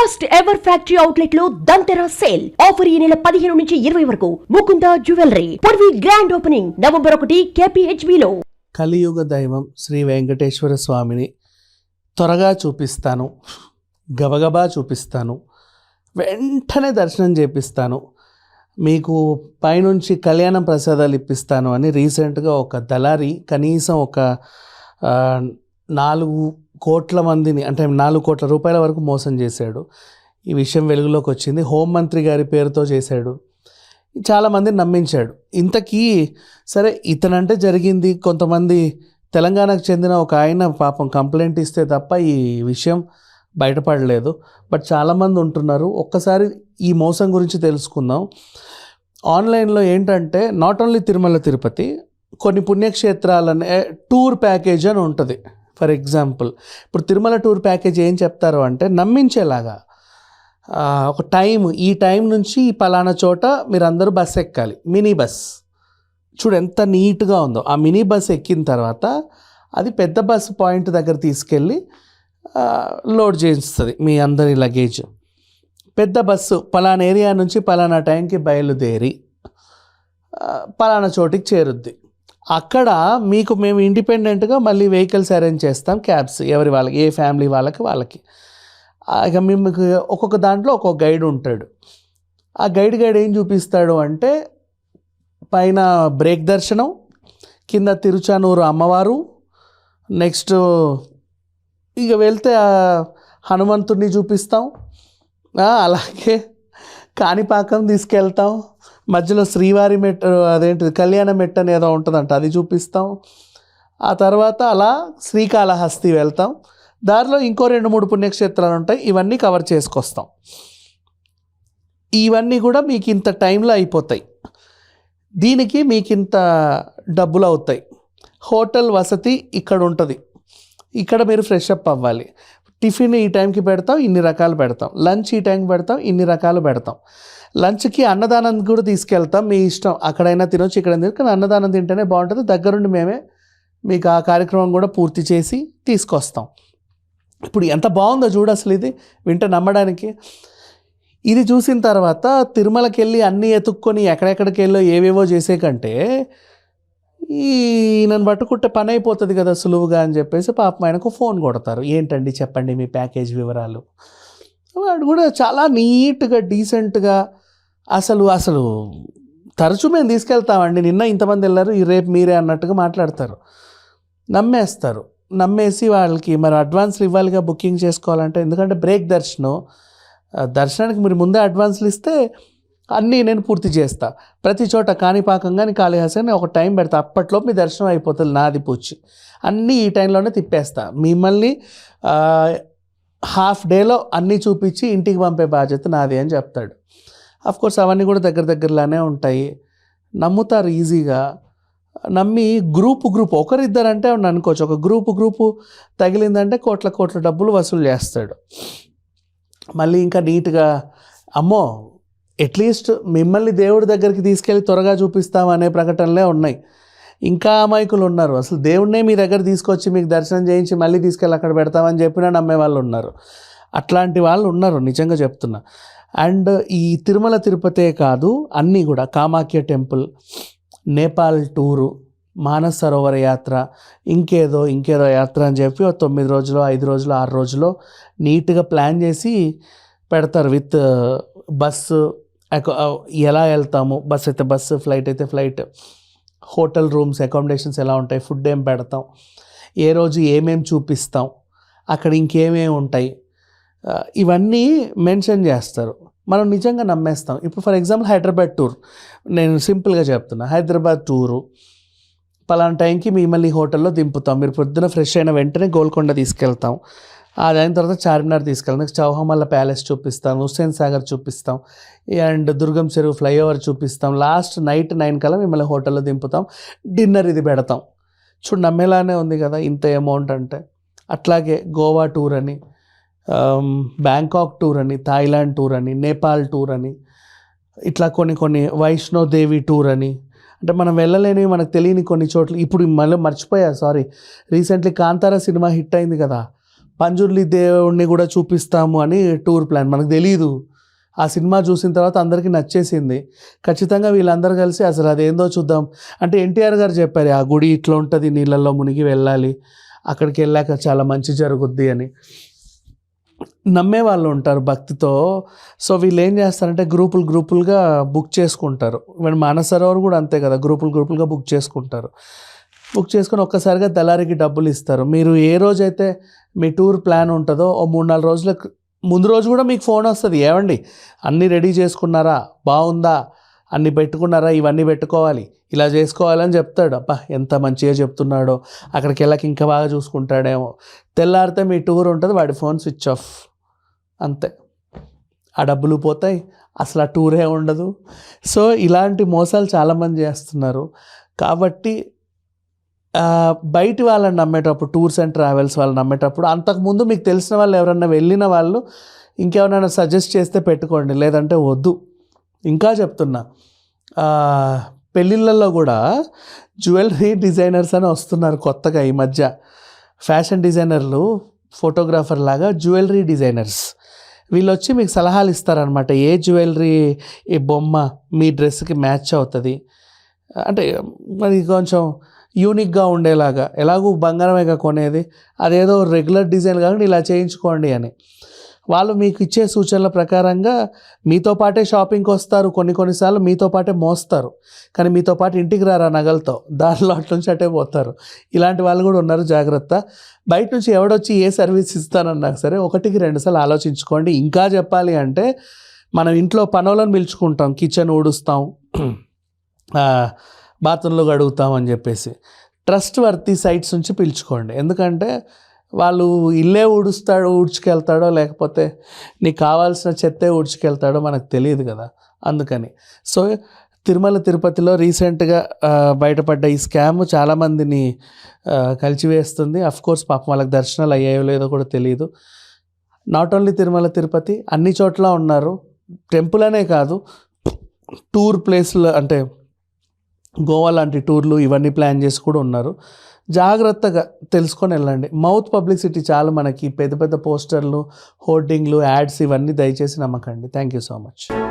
First ever factory అవుట్లెట్లో Dhanteras sale offer ఈ నెల పదిహేను నుంచి ఇరవై వరకు. ముకుంద జ్యువెలరీ పొడివి గ్రాండ్ ఓపెనింగ్ నవంబర్ ఒకటి కేపీహెచ్బి లో. కలియుగ దైవం శ్రీ వెంకటేశ్వర స్వామిని త్వరగా చూపిస్తాను. గబగబా చూపిస్తాను. వెంటనే దర్శనం చేపిస్తాను. మీకు పైనుంచి కళ్యాణం ప్రసాదాలు ఇప్పిస్తాను అని రీసెంట్గా ఒక దళారి కనీసం ఒక నాలుగు కోట్ల మందిని అంటే నాలుగు కోట్ల రూపాయల వరకు మోసం చేశాడు. ఈ విషయం వెలుగులోకి వచ్చింది. హోంమంత్రి గారి పేరుతో చేశాడు. చాలామందిని నమ్మించాడు. ఇంతకీ సరే ఇతనంటే జరిగింది. కొంతమంది తెలంగాణకు చెందిన ఒక ఆయన పాపం కంప్లైంట్ ఇస్తే తప్ప ఈ విషయం బయటపడలేదు. బట్ చాలామంది ఉంటున్నారు. ఒక్కసారి ఈ మోసం గురించి తెలుసుకుందాం. ఆన్లైన్లో ఏంటంటే నాట్ ఓన్లీ తిరుమల తిరుపతి కొన్ని పుణ్యక్షేత్రాలనే టూర్ ప్యాకేజ్ అని ఉంటుంది. For example. ఇప్పుడు తిరుమల టూర్ ప్యాకేజ్ ఏం చెప్తారు అంటే నమ్మించేలాగా ఒక టైం ఈ టైం నుంచి ఈ పలానా చోట మీరందరూ బస్ ఎక్కాలి మినీ బస్. చూడు ఎంత నీట్గా ఉందో. ఆ మినీ బస్ ఎక్కిన తర్వాత అది పెద్ద బస్ పాయింట్ దగ్గర తీసుకెళ్ళి లోడ్ చేస్తుంది మీ అందరి లగేజ్. పెద్ద బస్సు పలానా ఏరియా నుంచి పలానా టైంకి బయలుదేరి పలానా చోటికి చేరుద్ది. అక్కడ మీకు మేము ఇండిపెండెంట్గా మళ్ళీ వెహికల్స్ అరేంజ్ చేస్తాం క్యాబ్స్ ఎవరి వాళ్ళకి ఏ ఫ్యామిలీ వాళ్ళకి వాళ్ళకి. ఇక మేము ఒక్కొక్క దాంట్లో ఒక్కొక్క గైడ్ ఉంటాడు. ఆ గైడ్ గైడ్ ఏం చూపిస్తాడు అంటే పైన బ్రేక్ దర్శనం కింద తిరుచానూరు అమ్మవారు నెక్స్ట్ ఇక వెళ్తే హనుమంతుడిని చూపిస్తాం. అలాగే కాణిపాకం తీసుకెళ్తాం. మధ్యలో శ్రీవారి మెట్ అదేంటిది కళ్యాణ మెట్ట అని ఏదో ఉంటుందంట అది చూపిస్తాం. ఆ తర్వాత అలా శ్రీకాళహస్తి వెళ్తాం. దారిలో ఇంకో రెండు మూడు పుణ్యక్షేత్రాలు ఉంటాయి ఇవన్నీ కవర్ చేసుకొస్తాం. ఇవన్నీ కూడా మీకు ఇంత టైంలో అయిపోతాయి. దీనికి మీకు ఇంత డబ్బులు అవుతాయి. హోటల్ వసతి ఇక్కడ ఉంటుంది. ఇక్కడ మీరు ఫ్రెష్ అప్ అవ్వాలి. టిఫిన్ ఈ టైంకి పెడతాం ఇన్ని రకాలు పెడతాం. లంచ్ ఈ టైంకి పెడతాం ఇన్ని రకాలు పెడతాం. లంచ్కి అన్నదానం కూడా తీసుకెళ్తాం మీ ఇష్టం. అక్కడైనా తినొచ్చు ఇక్కడ తినొచ్చు కానీ అన్నదానం తింటేనే బాగుంటుంది. దగ్గరుండి మేమే మీకు ఆ కార్యక్రమం కూడా పూర్తి చేసి తీసుకొస్తాం. ఇప్పుడు ఎంత బాగుందో చూడు అసలు ఇది వింట నమ్మడానికి. ఇది చూసిన తర్వాత తిరుమలకి వెళ్ళి అన్నీ ఎతుక్కొని ఎక్కడెక్కడికి వెళ్ళో ఏవేవో చేసే కంటే ఈ నన్ను పట్టుకుంటే పని అయిపోతుంది కదా సులువుగా అని చెప్పేసి పాపం ఆయనకు ఫోన్ కొడతారు. ఏంటండి చెప్పండి మీ ప్యాకేజ్ వివరాలు? వాడు కూడా చాలా నీట్గా డీసెంట్గా అసలు అసలు తరచూ మేము తీసుకెళ్తామండి. నిన్న ఇంతమంది వెళ్ళారు ఈ రేపు మీరే అన్నట్టుగా మాట్లాడతారు. నమ్మేస్తారు. నమ్మేసి వాళ్ళకి మరి అడ్వాన్స్లు ఇవ్వాలిగా బుకింగ్ చేసుకోవాలంటే ఎందుకంటే బ్రేక్ దర్శనం. దర్శనానికి మీరు ముందే అడ్వాన్స్లు ఇస్తే అన్నీ నేను పూర్తి చేస్తా. ప్రతి చోట కాణిపాకం కానీ కాళీహాసం ఒక టైం పెడతా. అప్పట్లో మీ దర్శనం అయిపోతుంది నాది పూచి. అన్నీ ఈ టైంలోనే తిప్పేస్తా. మిమ్మల్ని హాఫ్ డేలో అన్నీ చూపించి ఇంటికి పంపే బాధ్యత నాది అని చెప్తాడు. అఫ్ కోర్స్ అవన్నీ కూడా దగ్గర దగ్గరలానే ఉంటాయి. నమ్ముతారు ఈజీగా. నమ్మి గ్రూపు గ్రూప్ ఒకరిద్దరంటే అనుకోవచ్చు. ఒక గ్రూపు గ్రూపు తగిలిందంటే కోట్ల కోట్ల డబ్బులు వసూలు చేస్తాడు. మళ్ళీ ఇంకా నీట్గా అమ్మో అట్లీస్ట్ మిమ్మల్ని దేవుడి దగ్గరికి తీసుకెళ్ళి త్వరగా చూపిస్తాం అనే ప్రకటనలే ఉన్నాయి. ఇంకా అమాయకులు ఉన్నారు. అసలు దేవుడినే మీ దగ్గర తీసుకొచ్చి మీకు దర్శనం చేయించి మళ్ళీ తీసుకెళ్ళి అక్కడ పెడతామని చెప్పినా నమ్మే వాళ్ళు ఉన్నారు. అట్లాంటి వాళ్ళు ఉన్నారు నిజంగా చెప్తున్నా. అండ్ ఈ తిరుమల తిరుపతే కాదు అన్నీ కూడా Kamakhya temple Nepal tour Manasarovar యాత్ర ఇంకేదో ఇంకేదో యాత్ర అని చెప్పి ఒక తొమ్మిది రోజులు ఐదు రోజులు ఆరు రోజులు నీట్గా ప్లాన్ చేసి పెడతారు విత్ బస్సు ఎలా వెళ్తాము? బస్ అయితే బస్సు ఫ్లైట్ అయితే ఫ్లైట్. హోటల్ రూమ్స్ అకామిడేషన్స్ ఎలా ఉంటాయి? ఫుడ్ ఏం పెడతాం? ఏ రోజు ఏమేమి చూపిస్తాం? అక్కడ ఇంకేమేమి ఉంటాయి? ఇవన్నీ మెన్షన్ చేస్తారు. మనం నిజంగా నమ్మేస్తాం. ఇప్పుడు ఫర్ ఎగ్జాంపుల్ హైదరాబాద్ టూర్. నేను సింపుల్గా చెప్తున్నా. హైదరాబాద్ టూరు. పలానా టైంకి మిమ్మల్ని హోటల్లో దింపుతాం. మీరు పొద్దున ఫ్రెష్ అయిన వెంటనే గోల్కొండ తీసుకెళ్తాం. అది అయిన తర్వాత చార్మినార్ తీసుకెళ్ళాను నెక్స్ట్ చౌహమల్ల ప్యాలెస్ చూపిస్తాం హుస్సేన్ సాగర్ చూపిస్తాం అండ్ దుర్గం చెరువు ఫ్లైఓవర్ చూపిస్తాం. లాస్ట్ నైట్ నైన్ కల్లా మిమ్మల్ని హోటల్లో దింపుతాం డిన్నర్ ఇది పెడతాం. చూడు నమ్మేలానే ఉంది కదా ఇంత అమౌంట్ అంటే. అట్లాగే గోవా టూర్ అని బ్యాంకాక్ టూర్ అని థాయిలాండ్ టూర్ అని నేపాల్ టూర్ అని ఇట్లా కొన్ని కొన్ని వైష్ణోదేవి టూర్ అని. అంటే మనం వెళ్ళలేనివి మనకు తెలియని కొన్ని చోట్ల ఇప్పుడు మళ్ళీ మర్చిపోయా sorry. Recently Kantara cinema hit అయింది కదా. పంజుర్లి దేవుణ్ణి కూడా చూపిస్తాము అని టూర్ ప్లాన్. మనకు తెలియదు ఆ సినిమా చూసిన తర్వాత అందరికీ నచ్చేసింది. ఖచ్చితంగా వీళ్ళందరూ కలిసి అసలు అదేందో చూద్దాం. అంటే ఎన్టీఆర్ గారు చెప్పారు ఆ గుడి ఇట్లా ఉంటుంది నీళ్ళల్లో మునిగి వెళ్ళాలి. అక్కడికి వెళ్ళాక చాలా మంచి జరుగుద్ది అని. నమ్మే వాళ్ళు ఉంటారు భక్తితో. సో వీళ్ళు ఏం చేస్తారంటే గ్రూపులు గ్రూపులుగా బుక్ చేసుకుంటారు. మన మానసరోవర్ కూడా అంతే కదా గ్రూపులు గ్రూపులుగా బుక్ చేసుకుంటారు. బుక్ చేసుకొని ఒక్కసారిగా దళారికి డబ్బులు ఇస్తారు. మీరు ఏ రోజైతే మీ టూర్ ప్లాన్ ఉంటుందో ఓ మూడు నాలుగు రోజులకు ముందు రోజు కూడా మీకు ఫోన్ వస్తుంది. ఏమండి అన్నీ రెడీ చేసుకున్నారా? బాగుందా? అన్నీ పెట్టుకున్నారా? ఇవన్నీ పెట్టుకోవాలి. ఇలా చేసుకోవాలని చెప్తాడు. అబ్బా ఎంత మంచిగా చెప్తున్నాడో. అక్కడికి వెళ్ళక ఇంకా బాగా చూసుకుంటాడేమో. తెల్లారితే మీ టూర్ ఉంటుంది వాడి ఫోన్ స్విచ్ ఆఫ్. అంతే. ఆ డబ్బులు పోతాయి. అసలు ఆ టూరే ఉండదు. సో ఇలాంటి మోసాలు చాలామంది చేస్తున్నారు. కాబట్టి బయటి వాళ్ళని నమ్మేటప్పుడు టూర్స్ అండ్ ట్రావెల్స్ వాళ్ళని నమ్మేటప్పుడు అంతకుముందు మీకు తెలిసిన వాళ్ళు ఎవరన్నా వెళ్ళిన వాళ్ళు ఇంకెవరైనా సజెస్ట్ చేస్తే పెట్టుకోండి లేదంటే వద్దు. ఇంకా చెప్తున్నా. పెళ్ళిళ్ళల్లో కూడా జ్యువెలరీ డిజైనర్స్ అని వస్తున్నారు కొత్తగా ఈ మధ్య. ఫ్యాషన్ డిజైనర్లు ఫోటోగ్రాఫర్ లాగా జ్యువెలరీ డిజైనర్స్. వీళ్ళు వచ్చి మీకు సలహాలు ఇస్తారనమాట ఏ జ్యువెలరీ ఈ బొమ్మ మీ డ్రెస్కి మ్యాచ్ అవుతుంది. అంటే మరి కొంచెం యూనిక్గా ఉండేలాగా. ఎలాగూ బంగారమేగా కొనేది. అదేదో రెగ్యులర్ డిజైన్ కాకుండా ఇలా చేయించుకోండి అని. వాళ్ళు మీకు ఇచ్చే సూచనల ప్రకారంగా మీతో పాటే షాపింగ్కి వస్తారు కొన్ని కొన్నిసార్లు మీతో పాటే మోస్తారు. కానీ మీతో పాటు ఇంటికి రారా నగలతో? దారిలో అటు నుంచి అటే పోతారు. ఇలాంటి వాళ్ళు కూడా ఉన్నారు జాగ్రత్త. బయట నుంచి ఎవడొచ్చి ఏ సర్వీస్ ఇస్తానన్నా సరే ఒకటికి రెండుసార్లు ఆలోచించుకోండి. ఇంకా చెప్పాలి అంటే మనం ఇంట్లో పనులను పిలుచుకుంటాం. కిచెన్ ఊడుస్తాం. బాత్రూంలో గడుగుతామని చెప్పేసి. ట్రస్ట్ వర్తీ సైట్స్ నుంచి పిలుచుకోండి. ఎందుకంటే వాళ్ళు ఇల్లే ఊడుస్తాడో ఊడ్చుకెళ్తాడో లేకపోతే నీకు కావాల్సిన చెత్తే ఊడ్చుకెళ్తాడో మనకు తెలియదు కదా. అందుకని. సో తిరుమల తిరుపతిలో రీసెంట్గా బయటపడ్డ ఈ స్కామ్ చాలామందిని కలిచివేస్తుంది. అఫ్ కోర్స్ పాపం వాళ్ళకి దర్శనాలు అయ్యాయో లేదో కూడా తెలియదు నాట్ ఓన్లీ తిరుమల తిరుపతి అన్ని చోట్ల ఉన్నారు. టెంపుల్ అనే కాదు టూర్ ప్లేస్లు అంటే గోవా లాంటి టూర్లు ఇవన్నీ ప్లాన్ చేసి కూడా ఉన్నారు. జాగ్రత్తగా తెలుసుకొని వెళ్ళండి. మౌత్ పబ్లిసిటీ చాలా మనకి. పెద్ద పెద్ద పోస్టర్లు హోర్డింగ్లు యాడ్స్ ఇవన్నీ దయచేసి నమ్మకండి. Thank you so much